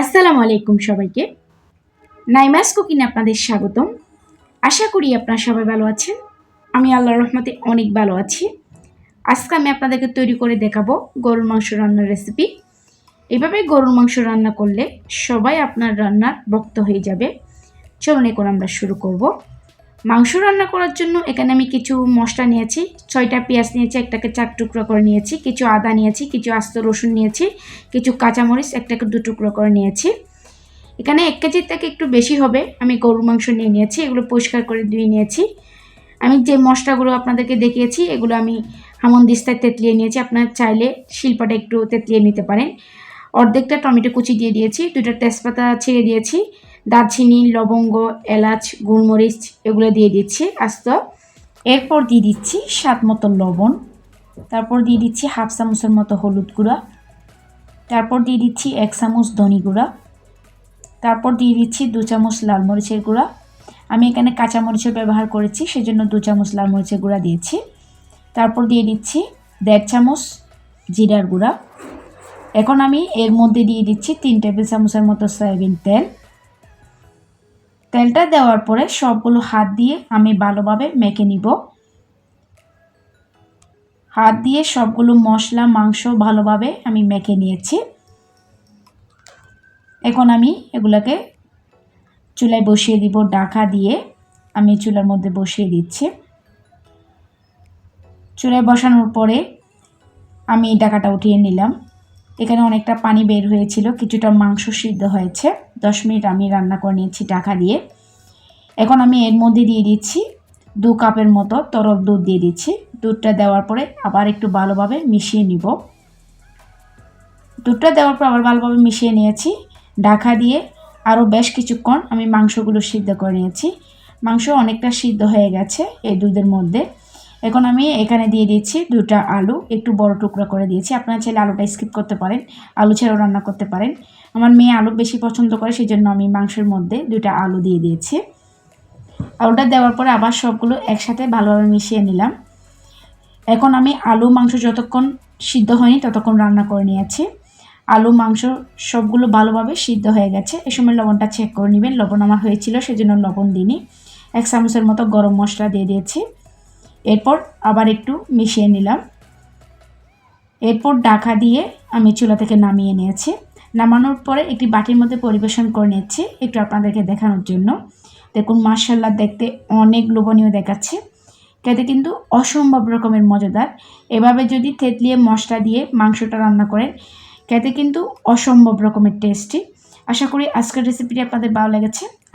আসসালামু আলাইকুম সবাইকে। নাইমাস কুকিনে আপনাদের স্বাগতম। আশা করি আপনারা সবাই ভালো আছেন। আমি আল্লাহর রহমতে অনেক ভালো আছি। আজকে আমি আপনাদেরকে তৈরি করে দেখাবো গরুর মাংস রান্নার রেসিপি এভাবে গরুর মাংস রান্না করলে সবাই আপনার রান্নার ভক্ত হয়ে যাবে। চলুন এখন আমরা শুরু করব। মাংস রান্না করার জন্য এখানে আমি কিছু মশলা নিয়েছি, ছয়টা পেঁয়াজ নিয়েছি, একটাকে চার টুকরো করে নিয়েছি, কিছু আদা নিয়েছি, কিছু আস্ত রসুন নিয়েছি, কিছু কাঁচামরিচ, একটাকে দু টুকরো করে নিয়েছি। এখানে এক কেজির থেকে একটু বেশি হবে, আমি গরুর মাংস নিয়ে নিয়েছি, এগুলো পরিষ্কার করে ধুয়ে নিয়েছি। আমি যে মশলাগুলো আপনাদেরকে দেখিয়েছি, এগুলো আমি হামন দিস্তায় তেতলিয়ে নিয়েছি, আপনার চাইলে শিল্পাটা একটু তেতলিয়ে নিতে পারেন। অর্ধেকটা টমেটো কুচি দিয়ে দিয়েছি দুটো তেজপাতা ছিঁড়ে দিয়েছি দারচিনি, লবঙ্গ, এলাচ, গোলমরিচ এগুলো দিয়ে দিচ্ছি আস্ত। এরপর দিয়ে দিচ্ছি স্বাদ মতো লবণ। তারপর দিয়ে দিচ্ছি হাফ চামচের মতো হলুদ গুঁড়া। তারপর দিয়ে দিচ্ছি এক চামচ ধনি গুঁড়া। তারপর দিয়ে দিচ্ছি দু চামচ লাল মরিচের গুঁড়া। আমি এখানে কাঁচা মরিচের ব্যবহার করেছি, সেজন্য দু চামচ লাল মরিচের গুঁড়া দিয়েছি। তারপর দিয়ে দিচ্ছি দেড় চামচ জিরার গুঁড়া। এখন আমি এর মধ্যে দিয়ে দিচ্ছি তিন টেবিল চামচের মতো সয়াবিন তেল। তেলটা দেওয়ার পরে সবগুলো হাত দিয়ে আমি ভালোভাবে মেখে নিব। হাত দিয়ে সবগুলো মশলা, মাংস ভালোভাবে আমি মেখে নিয়েছি। এখন আমি এগুলোকে চুলায় বসিয়ে দিব ডাকা দিয়ে আমি চুলার মধ্যে বসিয়ে দিচ্ছি। চুলায় বসানোর পরে আমি ডাকাটা উঠিয়ে নিলাম। এখানে অনেকটা পানি বের হয়েছিল, কিছুটা মাংস সিদ্ধ হয়েছে। দশ মিনিট আমি রান্না করে নিয়েছি ডাকা দিয়ে। এখন আমি এর মধ্যে দিয়ে দিচ্ছি দু কাপের মতো তরল দুধ দিয়ে দিচ্ছি। দুধটা দেওয়ার পরে আবার একটু ভালোভাবে মিশিয়ে নিব। দুধটা দেওয়ার পর আবার ভালোভাবে মিশিয়ে নিয়েছি। ঢাকা দিয়ে আরও বেশ কিছুক্ষণ আমি মাংসগুলো সিদ্ধ করে নিয়েছি। মাংস অনেকটা সিদ্ধ হয়ে গেছে এই দুধের মধ্যে। এখন আমি এখানে দিয়ে দিচ্ছি দুটা আলু, একটু বড় টুকরো করে দিয়েছি। আপনারা চাইলে আলুটা স্কিপ করতে পারেন, আলু ছাড়াও রান্না করতে পারেন। আমার মেয়ে আলু বেশি পছন্দ করে সেই জন্য আমি মাংসের মধ্যে দুটা আলু দিয়ে দিয়েছি। আলুটা দেওয়ার পরে আবার সবগুলো একসাথে ভালোভাবে মিশিয়ে নিলাম। এখন আমি আলু, মাংস যতক্ষণ সিদ্ধ হয়নি ততক্ষণ রান্না করে নিয়েছি। আলু, মাংস সবগুলো ভালোভাবে সিদ্ধ হয়ে গেছে। এ সময় লবণটা চেক করে নেবেন। লবণ আমার হয়েছিল, সেজন্য লবণ দিইনি। এক চামচের মতো গরম মশলা দিয়ে দিয়েছি। এরপর আবার একটু মিশিয়ে নিলাম। এরপর ডাকা দিয়ে আমি চুলা থেকে নামিয়ে নিয়েছি। নামানোর পরে একটি বাটির মধ্যে পরিবেশন করে নিচ্ছি একটু আপনাদেরকে দেখানোর জন্য। দেখুন মার্শাল্লাহ দেখতে অনেক লোভনীয় দেখাচ্ছে। খেতে কিন্তু অসম্ভব রকমের মজাদার। এভাবে যদি থেতলিয়ে মশলা দিয়ে মাংসটা রান্না করেন, খেতে কিন্তু অসম্ভব রকমের টেস্টি আশা করি আজকের রেসিপিটি আপনাদের ভালো লেগেছে।